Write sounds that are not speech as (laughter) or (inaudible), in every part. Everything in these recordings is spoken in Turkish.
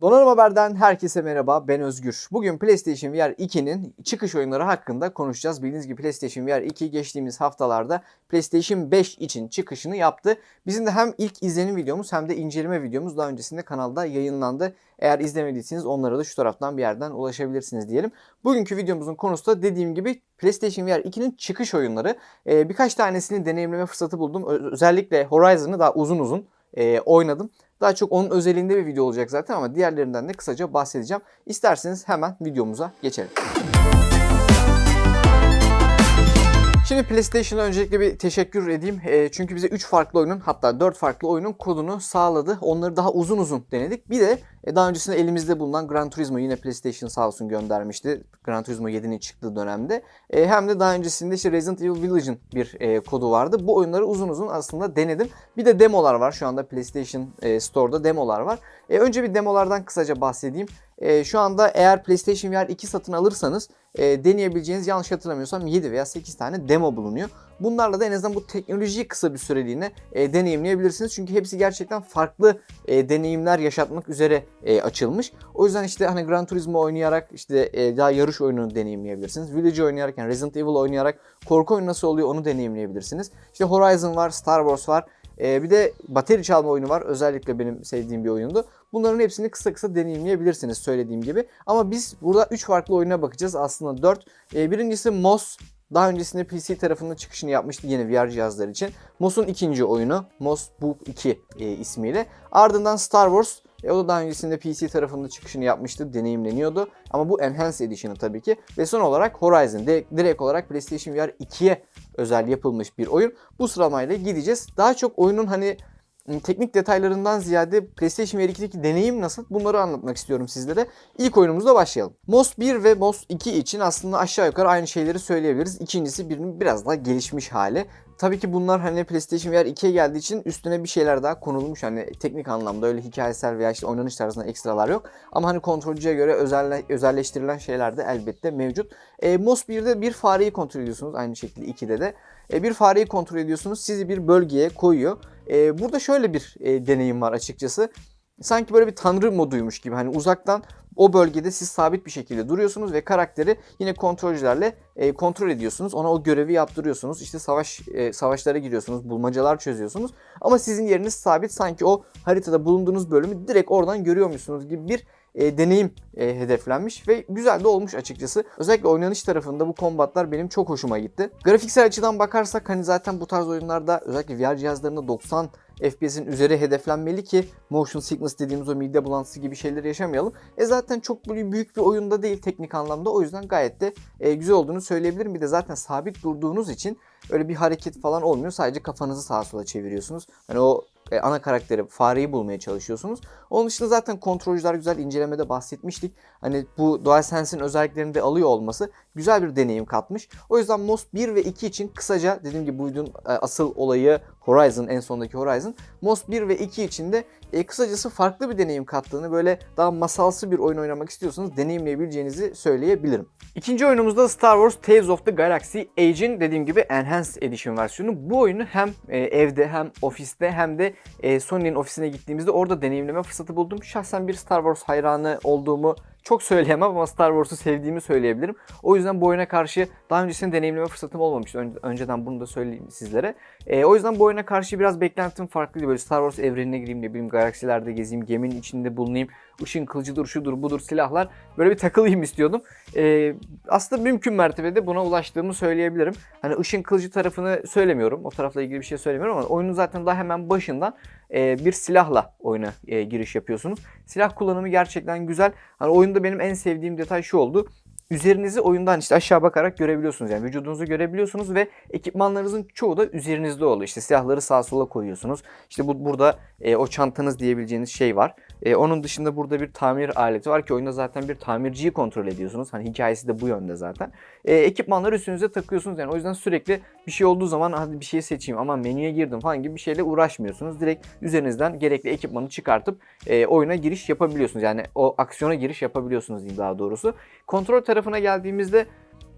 Donanım Haber'den herkese merhaba ben Özgür. Bugün PlayStation VR 2'nin çıkış oyunları hakkında konuşacağız. Bildiğiniz gibi PlayStation VR 2 geçtiğimiz haftalarda PlayStation 5 için çıkışını yaptı. Bizim de hem ilk izlenim videomuz hem de inceleme videomuz daha öncesinde kanalda yayınlandı. Eğer izlemediyseniz onlara da şu taraftan bir yerden ulaşabilirsiniz diyelim. Bugünkü videomuzun konusu da dediğim gibi PlayStation VR 2'nin çıkış oyunları. Ee, birkaç tanesini deneyimleme fırsatı buldum. Özellikle Horizon'ı daha uzun uzun e, oynadım. Daha çok onun özelinde bir video olacak zaten ama diğerlerinden de kısaca bahsedeceğim. İsterseniz hemen videomuza geçelim. Şimdi PlayStation'a öncelikle bir teşekkür edeyim. E, çünkü bize 3 farklı oyunun hatta 4 farklı oyunun kodunu sağladı. Onları daha uzun uzun denedik. Bir de e, daha öncesinde elimizde bulunan Gran Turismo yine PlayStation sağ olsun göndermişti. Gran Turismo 7'nin çıktığı dönemde. E, hem de daha öncesinde işte Resident Evil Village'ın bir e, kodu vardı. Bu oyunları uzun uzun aslında denedim. Bir de demolar var. Şu anda PlayStation e, Store'da demolar var. E, önce bir demolardan kısaca bahsedeyim. E, şu anda eğer PlayStation VR 2 satın alırsanız e, deneyebileceğiniz yanlış hatırlamıyorsam 7 veya 8 tane demo bulunuyor. Bunlarla da en azından bu teknolojiyi kısa bir süreliğine e, deneyimleyebilirsiniz. Çünkü hepsi gerçekten farklı e, deneyimler yaşatmak üzere e, açılmış. O yüzden işte hani Gran Turismo oynayarak işte e, daha yarış oyununu deneyimleyebilirsiniz. Village oynayarak yani Resident Evil oynayarak korku oyunu nasıl oluyor onu deneyimleyebilirsiniz. İşte Horizon var, Star Wars var. E, bir de bateri çalma oyunu var. Özellikle benim sevdiğim bir oyundu. Bunların hepsini kısa kısa deneyimleyebilirsiniz söylediğim gibi. Ama biz burada 3 farklı oyuna bakacağız. Aslında 4. E, birincisi Moss. Daha öncesinde PC tarafında çıkışını yapmıştı yine VR cihazlar için. Moss'un ikinci oyunu Moss Book 2 e, ismiyle. Ardından Star Wars. E, o da daha öncesinde PC tarafında çıkışını yapmıştı, deneyimleniyordu. Ama bu Enhanced Edition'ı tabii ki. Ve son olarak Horizon. Direkt, direkt olarak PlayStation VR 2'ye özel yapılmış bir oyun. Bu sıralamayla gideceğiz. Daha çok oyunun hani teknik detaylarından ziyade PlayStation VR 2'deki deneyim nasıl bunları anlatmak istiyorum sizlere. İlk oyunumuzla başlayalım. MOS 1 ve MOS 2 için aslında aşağı yukarı aynı şeyleri söyleyebiliriz. İkincisi birinin biraz daha gelişmiş hali. Tabii ki bunlar hani PlayStation VR 2'ye geldiği için üstüne bir şeyler daha konulmuş. Hani teknik anlamda öyle hikayesel veya işte oynanış tarzında ekstralar yok. Ama hani kontrolcüye göre özelle, özelleştirilen şeyler de elbette mevcut. E, MOS 1'de bir fareyi kontrol ediyorsunuz. Aynı şekilde 2'de de. E, bir fareyi kontrol ediyorsunuz. Sizi bir bölgeye koyuyor. E, burada şöyle bir e, deneyim var açıkçası. Sanki böyle bir tanrı moduymuş gibi. Hani uzaktan o bölgede siz sabit bir şekilde duruyorsunuz ve karakteri yine kontrolcülerle e, kontrol ediyorsunuz. Ona o görevi yaptırıyorsunuz. İşte savaş e, savaşlara giriyorsunuz, bulmacalar çözüyorsunuz. Ama sizin yeriniz sabit. Sanki o haritada bulunduğunuz bölümü direkt oradan görüyormuşsunuz gibi bir e, deneyim e, hedeflenmiş ve güzel de olmuş açıkçası. Özellikle oynanış tarafında bu kombatlar benim çok hoşuma gitti. Grafiksel açıdan bakarsak hani zaten bu tarz oyunlarda özellikle VR cihazlarında 90 FPS'in üzeri hedeflenmeli ki motion sickness dediğimiz o mide bulantısı gibi şeyleri yaşamayalım. E zaten çok büyük bir oyunda değil teknik anlamda. O yüzden gayet de e, güzel olduğunu söyleyebilirim. Bir de zaten sabit durduğunuz için öyle bir hareket falan olmuyor. Sadece kafanızı sağa sola çeviriyorsunuz. Hani o e, ana karakteri fareyi bulmaya çalışıyorsunuz. Onun dışında zaten kontrolcüler güzel incelemede bahsetmiştik. Hani bu DualSense'in özelliklerini de alıyor olması güzel bir deneyim katmış. O yüzden MOS 1 ve 2 için kısaca dediğim gibi bu videonun e, asıl olayı Horizon en sondaki Horizon. MOS 1 ve 2 için de e, kısacası farklı bir deneyim kattığını böyle daha masalsı bir oyun oynamak istiyorsanız deneyimleyebileceğinizi söyleyebilirim. İkinci oyunumuzda Star Wars Tales of the Galaxy Age'in dediğim gibi Enhanced Edition versiyonu. Bu oyunu hem e, evde hem ofiste hem de e, Sony'nin ofisine gittiğimizde orada deneyimleme fırsatı buldum. Şahsen bir Star Wars hayranı olduğumu çok söyleyemem ama Star Wars'u sevdiğimi söyleyebilirim. O yüzden bu oyuna karşı daha öncesinde deneyimleme fırsatım olmamıştı. Ön- önceden bunu da söyleyeyim sizlere. E, o yüzden bu oyuna karşı biraz beklentim farklıydı. Böyle Star Wars evrenine gireyim ne bileyim galaksilerde gezeyim, geminin içinde bulunayım. Işın kılıcıdır, şudur, budur silahlar. Böyle bir takılayım istiyordum. E, aslında mümkün mertebede buna ulaştığımı söyleyebilirim. Hani ışın kılıcı tarafını söylemiyorum. O tarafla ilgili bir şey söylemiyorum ama oyunun zaten daha hemen başından e, bir silahla oyuna e, giriş yapıyorsunuz. Silah kullanımı gerçekten güzel. Hani oyunda benim en sevdiğim detay şu oldu. Üzerinizi oyundan işte aşağı bakarak görebiliyorsunuz. Yani vücudunuzu görebiliyorsunuz ve ekipmanlarınızın çoğu da üzerinizde oluyor. İşte silahları sağa sola koyuyorsunuz. İşte bu burada e, o çantanız diyebileceğiniz şey var. E, onun dışında burada bir tamir aleti var ki oyunda zaten bir tamirciyi kontrol ediyorsunuz. Hani hikayesi de bu yönde zaten. E, ekipmanları üstünüze takıyorsunuz. Yani o yüzden sürekli bir şey olduğu zaman hadi bir şey seçeyim ama menüye girdim falan gibi bir şeyle uğraşmıyorsunuz. Direkt üzerinizden gerekli ekipmanı çıkartıp e, oyuna giriş yapabiliyorsunuz. Yani o aksiyona giriş yapabiliyorsunuz daha doğrusu. Kontrol tarafına geldiğimizde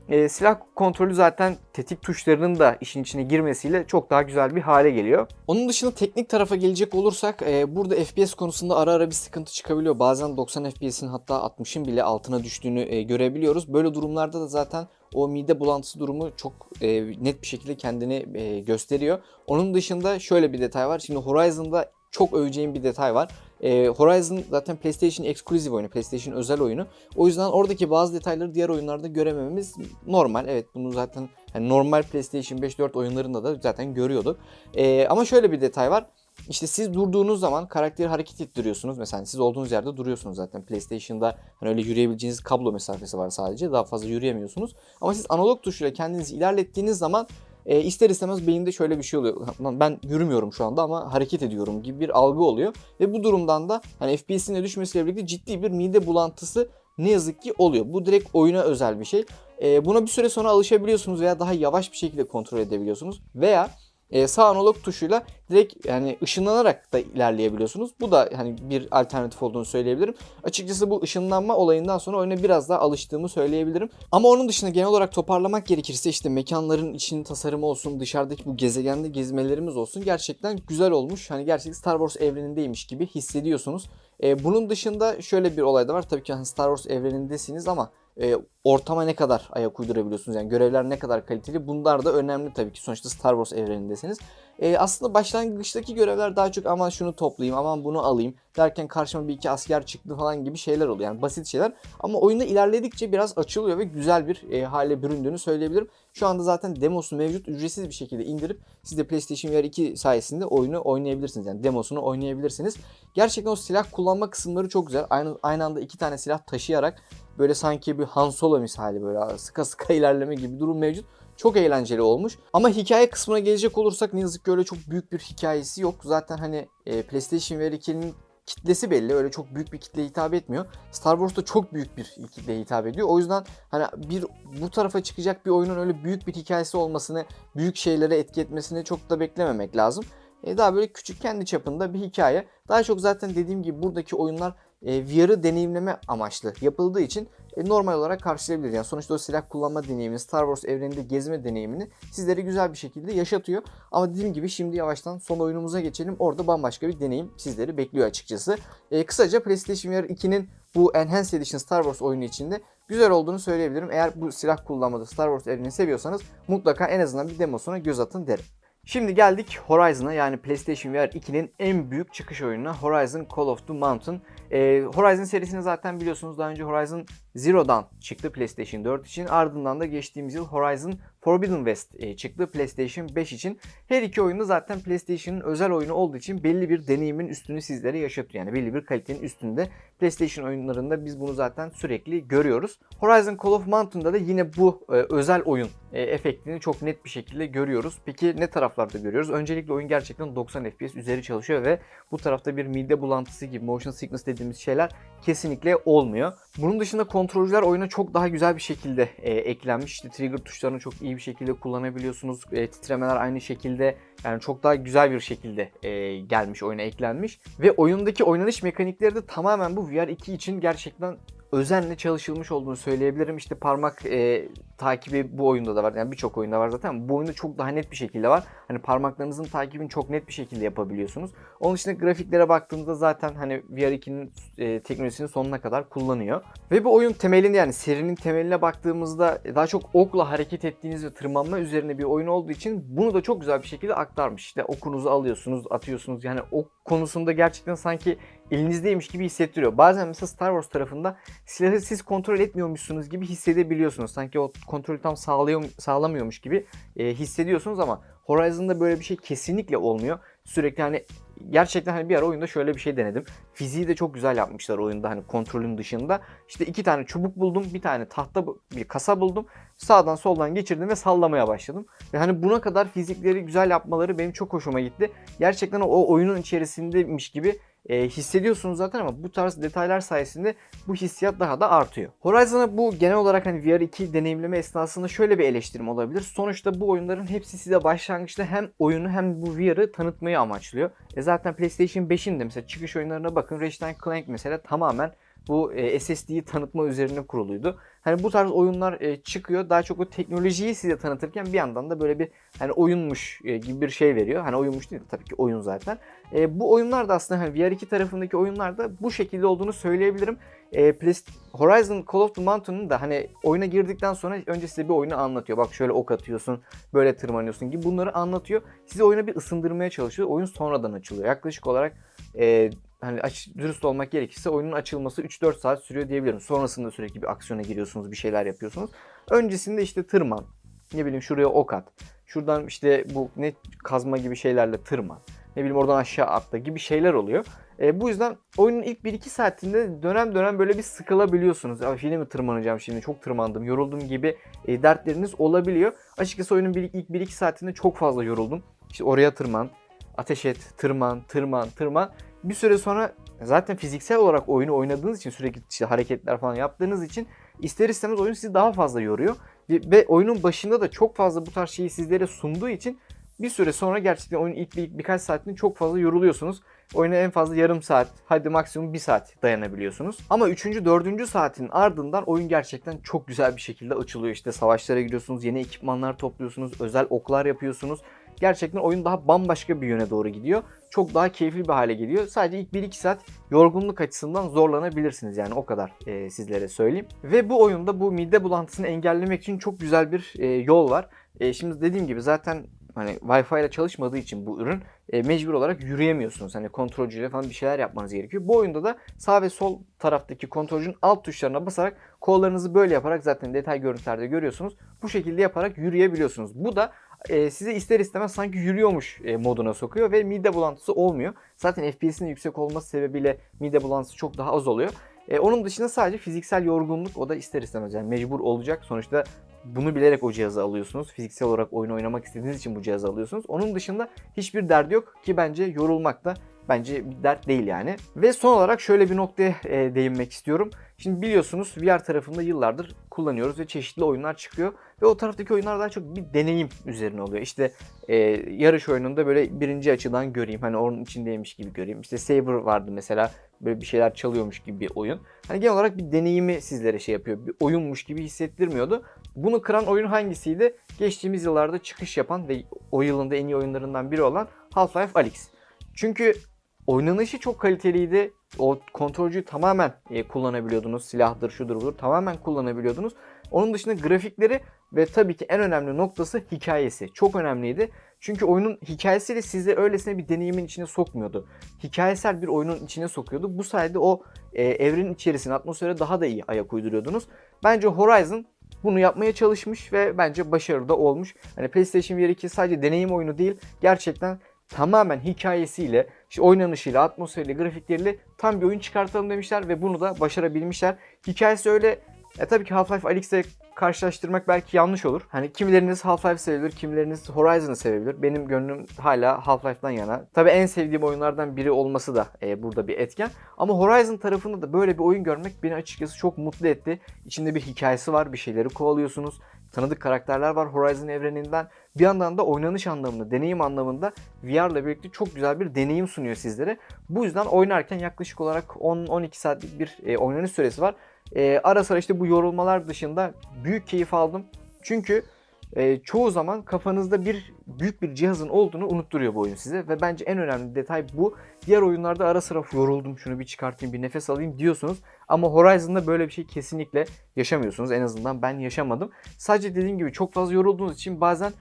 e, silah kontrolü zaten tetik tuşlarının da işin içine girmesiyle çok daha güzel bir hale geliyor. Onun dışında teknik tarafa gelecek olursak e, burada FPS konusunda ara ara bir sıkıntı çıkabiliyor. Bazen 90 FPS'in hatta 60'ın bile altına düştüğünü e, görebiliyoruz. Böyle durumlarda da zaten o mide bulantısı durumu çok e, net bir şekilde kendini e, gösteriyor. Onun dışında şöyle bir detay var. Şimdi Horizon'da çok öveceğim bir detay var. E, Horizon zaten PlayStation Exclusive oyunu, PlayStation özel oyunu. O yüzden oradaki bazı detayları diğer oyunlarda göremememiz normal. Evet bunu zaten yani normal PlayStation 5-4 oyunlarında da zaten görüyorduk. E, ama şöyle bir detay var. İşte siz durduğunuz zaman karakteri hareket ettiriyorsunuz. Mesela siz olduğunuz yerde duruyorsunuz zaten. PlayStation'da hani öyle yürüyebileceğiniz kablo mesafesi var sadece. Daha fazla yürüyemiyorsunuz. Ama siz analog tuşuyla kendinizi ilerlettiğiniz zaman e, ister istemez beyinde şöyle bir şey oluyor. Ben yürümüyorum şu anda ama hareket ediyorum gibi bir algı oluyor. Ve bu durumdan da hani FPS'in düşmesiyle birlikte ciddi bir mide bulantısı ne yazık ki oluyor. Bu direkt oyuna özel bir şey. E, buna bir süre sonra alışabiliyorsunuz veya daha yavaş bir şekilde kontrol edebiliyorsunuz. Veya e, sağ analog tuşuyla direkt yani ışınlanarak da ilerleyebiliyorsunuz. Bu da hani bir alternatif olduğunu söyleyebilirim. Açıkçası bu ışınlanma olayından sonra oyuna biraz daha alıştığımı söyleyebilirim. Ama onun dışında genel olarak toparlamak gerekirse işte mekanların için tasarımı olsun, dışarıdaki bu gezegende gezmelerimiz olsun gerçekten güzel olmuş. Hani gerçekten Star Wars evrenindeymiş gibi hissediyorsunuz. E, bunun dışında şöyle bir olay da var. Tabii ki hani Star Wars evrenindesiniz ama e, ortama ne kadar ayak uydurabiliyorsunuz? Yani görevler ne kadar kaliteli? Bunlar da önemli tabii ki. Sonuçta Star Wars evrenindesiniz. E, aslında başlangıçtaki görevler daha çok aman şunu toplayayım, aman bunu alayım derken karşıma bir iki asker çıktı falan gibi şeyler oluyor. Yani basit şeyler. Ama oyunda ilerledikçe biraz açılıyor ve güzel bir e, hale büründüğünü söyleyebilirim. Şu anda zaten demosu mevcut. Ücretsiz bir şekilde indirip siz de PlayStation VR 2 sayesinde oyunu oynayabilirsiniz. Yani demosunu oynayabilirsiniz. Gerçekten o silah kullanma kısımları çok güzel. Aynı, aynı anda iki tane silah taşıyarak böyle sanki bir Han Solo misali böyle sıka sıka (laughs) ilerleme gibi bir durum mevcut. Çok eğlenceli olmuş. Ama hikaye kısmına gelecek olursak ne yazık ki öyle çok büyük bir hikayesi yok. Zaten hani e, PlayStation VR 2'nin kitlesi belli. Öyle çok büyük bir kitleye hitap etmiyor. Star Wars'ta çok büyük bir kitleye hitap ediyor. O yüzden hani bir bu tarafa çıkacak bir oyunun öyle büyük bir hikayesi olmasını, büyük şeylere etki etmesini çok da beklememek lazım. E, daha böyle küçük kendi çapında bir hikaye. Daha çok zaten dediğim gibi buradaki oyunlar VR'ı deneyimleme amaçlı yapıldığı için e, normal olarak karşılayabilir. Yani sonuçta o silah kullanma deneyimini, Star Wars evreninde gezme deneyimini sizlere güzel bir şekilde yaşatıyor. Ama dediğim gibi şimdi yavaştan son oyunumuza geçelim. Orada bambaşka bir deneyim sizleri bekliyor açıkçası. E, kısaca PlayStation VR 2'nin bu Enhanced Edition Star Wars oyunu içinde güzel olduğunu söyleyebilirim. Eğer bu silah kullanmada Star Wars evrenini seviyorsanız mutlaka en azından bir demosuna göz atın derim. Şimdi geldik Horizon'a yani PlayStation VR 2'nin en büyük çıkış oyununa Horizon Call of the Mountain. Ee, Horizon serisini zaten biliyorsunuz daha önce Horizon Zero'dan çıktı PlayStation 4 için. Ardından da geçtiğimiz yıl Horizon Forbidden West e, çıktı PlayStation 5 için. Her iki oyunda zaten PlayStation'ın özel oyunu olduğu için belli bir deneyimin üstünü sizlere yaşatıyor. Yani belli bir kalitenin üstünde. PlayStation oyunlarında biz bunu zaten sürekli görüyoruz. Horizon Call of Mountain'da da yine bu e, özel oyun e, efektini çok net bir şekilde görüyoruz. Peki ne taraflarda görüyoruz? Öncelikle oyun gerçekten 90 FPS üzeri çalışıyor ve bu tarafta bir mide bulantısı gibi motion sickness dediğimiz şeyler kesinlikle olmuyor. Bunun dışında kontrolcüler oyuna çok daha güzel bir şekilde e, eklenmiş. İşte trigger tuşlarını çok iyi bir şekilde kullanabiliyorsunuz. E, titremeler aynı şekilde yani çok daha güzel bir şekilde e, gelmiş oyuna eklenmiş. Ve oyundaki oynanış mekanikleri de tamamen bu VR 2 için gerçekten özenle çalışılmış olduğunu söyleyebilirim. İşte parmak e, takibi bu oyunda da var. Yani birçok oyunda var zaten. Bu oyunda çok daha net bir şekilde var. Hani parmaklarınızın takibini çok net bir şekilde yapabiliyorsunuz. Onun dışında grafiklere baktığımızda zaten hani VR2'nin e, teknolojisini sonuna kadar kullanıyor. Ve bu oyun temelinde yani serinin temeline baktığımızda daha çok okla hareket ettiğiniz ve tırmanma üzerine bir oyun olduğu için bunu da çok güzel bir şekilde aktarmış. İşte okunuzu alıyorsunuz, atıyorsunuz. Yani ok konusunda gerçekten sanki elinizdeymiş gibi hissettiriyor. Bazen mesela Star Wars tarafında silahı siz kontrol etmiyormuşsunuz gibi hissedebiliyorsunuz. Sanki o kontrolü tam sağlıyor, sağlamıyormuş gibi e, hissediyorsunuz ama Horizon'da böyle bir şey kesinlikle olmuyor. Sürekli hani gerçekten hani bir ara oyunda şöyle bir şey denedim. Fiziği de çok güzel yapmışlar oyunda hani kontrolün dışında. İşte iki tane çubuk buldum, bir tane tahta bir kasa buldum. Sağdan soldan geçirdim ve sallamaya başladım. Ve hani buna kadar fizikleri güzel yapmaları benim çok hoşuma gitti. Gerçekten o oyunun içerisindeymiş gibi e, hissediyorsunuz zaten ama bu tarz detaylar sayesinde bu hissiyat daha da artıyor. Horizon'a bu genel olarak hani VR 2 deneyimleme esnasında şöyle bir eleştirim olabilir. Sonuçta bu oyunların hepsi size başlangıçta hem oyunu hem bu VR'ı tanıtmayı amaçlıyor. E zaten PlayStation 5'in de mesela çıkış oyunlarına bakın Ratchet Clank mesela tamamen bu e, SSD'yi tanıtma üzerine kuruluydu. Hani bu tarz oyunlar e, çıkıyor. Daha çok o teknolojiyi size tanıtırken bir yandan da böyle bir hani oyunmuş e, gibi bir şey veriyor. Hani oyunmuş değil de tabii ki oyun zaten. Bu oyunlar da aslında hani VR2 tarafındaki oyunlar da bu şekilde olduğunu söyleyebilirim. Horizon Call of the Mountain'ın da hani oyuna girdikten sonra önce size bir oyunu anlatıyor. Bak şöyle ok atıyorsun, böyle tırmanıyorsun gibi bunları anlatıyor. Sizi oyuna bir ısındırmaya çalışıyor. Oyun sonradan açılıyor. Yaklaşık olarak hani aç, dürüst olmak gerekirse oyunun açılması 3-4 saat sürüyor diyebilirim. Sonrasında sürekli bir aksiyona giriyorsunuz, bir şeyler yapıyorsunuz. Öncesinde işte tırman, ne bileyim şuraya ok at. Şuradan işte bu ne kazma gibi şeylerle tırman. Ne bileyim oradan aşağı atla gibi şeyler oluyor. E, bu yüzden oyunun ilk 1-2 saatinde dönem dönem böyle bir sıkılabiliyorsunuz. Ya yine mi tırmanacağım şimdi çok tırmandım yoruldum gibi e, dertleriniz olabiliyor. Açıkçası oyunun bir, ilk 1-2 saatinde çok fazla yoruldum. İşte oraya tırman, ateş et, tırman, tırman, tırman. Bir süre sonra zaten fiziksel olarak oyunu oynadığınız için sürekli işte hareketler falan yaptığınız için ister istemez oyun sizi daha fazla yoruyor. Ve, oyunun başında da çok fazla bu tarz şeyi sizlere sunduğu için bir süre sonra gerçekten oyunun ilk bir, birkaç saatinde çok fazla yoruluyorsunuz. Oyuna en fazla yarım saat, hadi maksimum bir saat dayanabiliyorsunuz. Ama 3. 4. saatin ardından oyun gerçekten çok güzel bir şekilde açılıyor. İşte savaşlara gidiyorsunuz, yeni ekipmanlar topluyorsunuz, özel oklar yapıyorsunuz. Gerçekten oyun daha bambaşka bir yöne doğru gidiyor. Çok daha keyifli bir hale geliyor. Sadece ilk 1-2 saat yorgunluk açısından zorlanabilirsiniz yani o kadar e, sizlere söyleyeyim. Ve bu oyunda bu mide bulantısını engellemek için çok güzel bir e, yol var. E, şimdi dediğim gibi zaten hani Wi-Fi ile çalışmadığı için bu ürün e, mecbur olarak yürüyemiyorsunuz. Hani kontrolcüyle falan bir şeyler yapmanız gerekiyor. Bu oyunda da sağ ve sol taraftaki kontrolcünün alt tuşlarına basarak kollarınızı böyle yaparak zaten detay görüntülerde görüyorsunuz. Bu şekilde yaparak yürüyebiliyorsunuz. Bu da e, sizi ister istemez sanki yürüyormuş e, moduna sokuyor ve mide bulantısı olmuyor. Zaten FPS'in yüksek olması sebebiyle mide bulantısı çok daha az oluyor. E, onun dışında sadece fiziksel yorgunluk o da ister istemez yani mecbur olacak. Sonuçta bunu bilerek o cihazı alıyorsunuz. Fiziksel olarak oyun oynamak istediğiniz için bu cihazı alıyorsunuz. Onun dışında hiçbir derdi yok ki bence yorulmak da bence bir dert değil yani. Ve son olarak şöyle bir noktaya e, değinmek istiyorum. Şimdi biliyorsunuz VR tarafında yıllardır kullanıyoruz ve çeşitli oyunlar çıkıyor. Ve o taraftaki oyunlar daha çok bir deneyim üzerine oluyor. İşte e, yarış oyununda böyle birinci açıdan göreyim. Hani onun içindeymiş gibi göreyim. İşte Saber vardı mesela. Böyle bir şeyler çalıyormuş gibi bir oyun. Hani genel olarak bir deneyimi sizlere şey yapıyor. Bir oyunmuş gibi hissettirmiyordu. Bunu kıran oyun hangisiydi? Geçtiğimiz yıllarda çıkış yapan ve o yılın da en iyi oyunlarından biri olan Half-Life Alyx. Çünkü oynanışı çok kaliteliydi. O kontrolcüyü tamamen e, kullanabiliyordunuz. Silahdır, şudur budur tamamen kullanabiliyordunuz. Onun dışında grafikleri ve tabii ki en önemli noktası hikayesi. Çok önemliydi. Çünkü oyunun hikayesiyle sizi öylesine bir deneyimin içine sokmuyordu. Hikayesel bir oyunun içine sokuyordu. Bu sayede o e, evrenin içerisine, atmosfere daha da iyi ayak uyduruyordunuz. Bence Horizon bunu yapmaya çalışmış ve bence başarılı da olmuş. Hani PlayStation VR 2 sadece deneyim oyunu değil, gerçekten tamamen hikayesiyle, işte oynanışıyla, atmosferiyle, grafikleriyle tam bir oyun çıkartalım demişler ve bunu da başarabilmişler. Hikayesi öyle e tabii ki Half-Life Alyx'e karşılaştırmak belki yanlış olur. Hani kimileriniz Half-Life sevebilir, kimileriniz Horizon'ı sevebilir. Benim gönlüm hala Half-Life'dan yana. Tabii en sevdiğim oyunlardan biri olması da e, burada bir etken. Ama Horizon tarafında da böyle bir oyun görmek beni açıkçası çok mutlu etti. İçinde bir hikayesi var, bir şeyleri kovalıyorsunuz. Tanıdık karakterler var Horizon evreninden. Bir yandan da oynanış anlamında, deneyim anlamında VR ile birlikte çok güzel bir deneyim sunuyor sizlere. Bu yüzden oynarken yaklaşık olarak 10-12 saatlik bir e, oynanış süresi var. E, ara sıra işte bu yorulmalar dışında büyük keyif aldım. Çünkü e, çoğu zaman kafanızda bir büyük bir cihazın olduğunu unutturuyor bu oyun size ve bence en önemli detay bu. Diğer oyunlarda ara sıra yoruldum şunu bir çıkartayım bir nefes alayım diyorsunuz ama Horizon'da böyle bir şey kesinlikle yaşamıyorsunuz. En azından ben yaşamadım. Sadece dediğim gibi çok fazla yorulduğunuz için bazen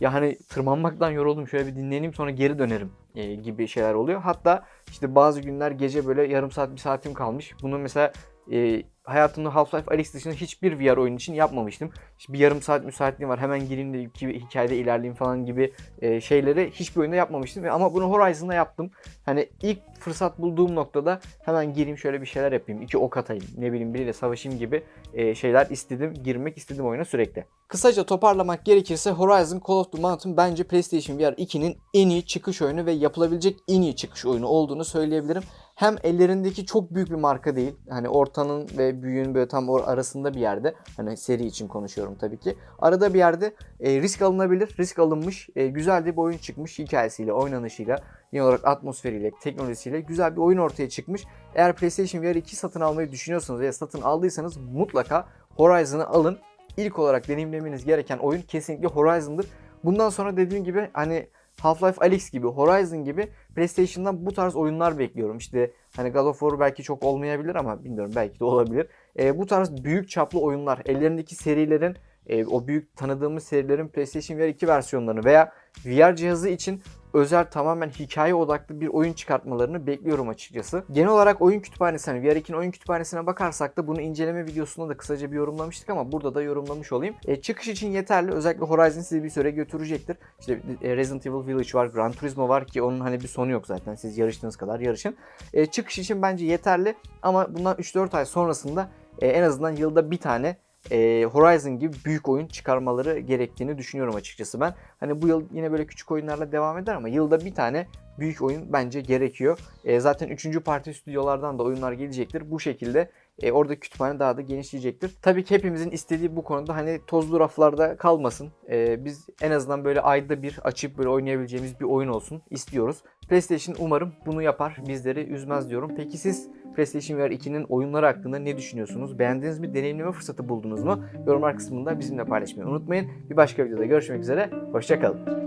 ya hani tırmanmaktan yoruldum şöyle bir dinleneyim sonra geri dönerim e, gibi şeyler oluyor. Hatta işte bazı günler gece böyle yarım saat bir saatim kalmış. Bunu mesela e, hayatımda Half-Life Alyx dışında hiçbir VR oyun için yapmamıştım. İşte bir yarım saat müsaitliğim var hemen gireyim de iki, hikayede ilerleyeyim falan gibi e, şeyleri hiçbir oyunda yapmamıştım. Ama bunu Horizon'da yaptım. Hani ilk fırsat bulduğum noktada hemen gireyim şöyle bir şeyler yapayım. iki ok atayım ne bileyim biriyle savaşayım gibi e, şeyler istedim. Girmek istedim oyuna sürekli. Kısaca toparlamak gerekirse Horizon Call of the Mountain bence PlayStation VR 2'nin en iyi çıkış oyunu ve yapılabilecek en iyi çıkış oyunu olduğunu söyleyebilirim hem ellerindeki çok büyük bir marka değil. Hani ortanın ve büyüğün böyle tam arasında bir yerde. Hani seri için konuşuyorum tabii ki. Arada bir yerde e, risk alınabilir. Risk alınmış. E, güzel bir oyun çıkmış hikayesiyle, oynanışıyla. genel olarak atmosferiyle, teknolojisiyle güzel bir oyun ortaya çıkmış. Eğer PlayStation VR 2 satın almayı düşünüyorsanız veya satın aldıysanız mutlaka Horizon'ı alın. İlk olarak deneyimlemeniz gereken oyun kesinlikle Horizon'dır. Bundan sonra dediğim gibi hani Half-Life Alyx gibi, Horizon gibi PlayStation'dan bu tarz oyunlar bekliyorum. İşte hani God of War belki çok olmayabilir ama bilmiyorum belki de olabilir. E, bu tarz büyük çaplı oyunlar, ellerindeki serilerin e, o büyük tanıdığımız serilerin PlayStation VR 2 versiyonlarını veya VR cihazı için özel tamamen hikaye odaklı bir oyun çıkartmalarını bekliyorum açıkçası. Genel olarak oyun kütüphanesi, hani VR 2'nin oyun kütüphanesine bakarsak da bunu inceleme videosunda da kısaca bir yorumlamıştık ama burada da yorumlamış olayım. E, çıkış için yeterli. Özellikle Horizon sizi bir süre götürecektir. İşte e, Resident Evil Village var, Gran Turismo var ki onun hani bir sonu yok zaten. Siz yarıştığınız kadar yarışın. E, çıkış için bence yeterli ama bundan 3-4 ay sonrasında e, en azından yılda bir tane e, Horizon gibi büyük oyun çıkarmaları gerektiğini düşünüyorum açıkçası ben. Hani bu yıl yine böyle küçük oyunlarla devam eder ama yılda bir tane büyük oyun bence gerekiyor. E, zaten 3. parti stüdyolardan da oyunlar gelecektir. Bu şekilde e, orada kütüphane daha da genişleyecektir. Tabii ki hepimizin istediği bu konuda hani tozlu raflarda kalmasın. E, biz en azından böyle ayda bir açıp böyle oynayabileceğimiz bir oyun olsun istiyoruz. PlayStation umarım bunu yapar. Bizleri üzmez diyorum. Peki siz PlayStation VR 2'nin oyunları hakkında ne düşünüyorsunuz? Beğendiğiniz bir deneyimleme fırsatı buldunuz mu? Yorumlar kısmında bizimle paylaşmayı unutmayın. Bir başka videoda görüşmek üzere. Hoşçakalın.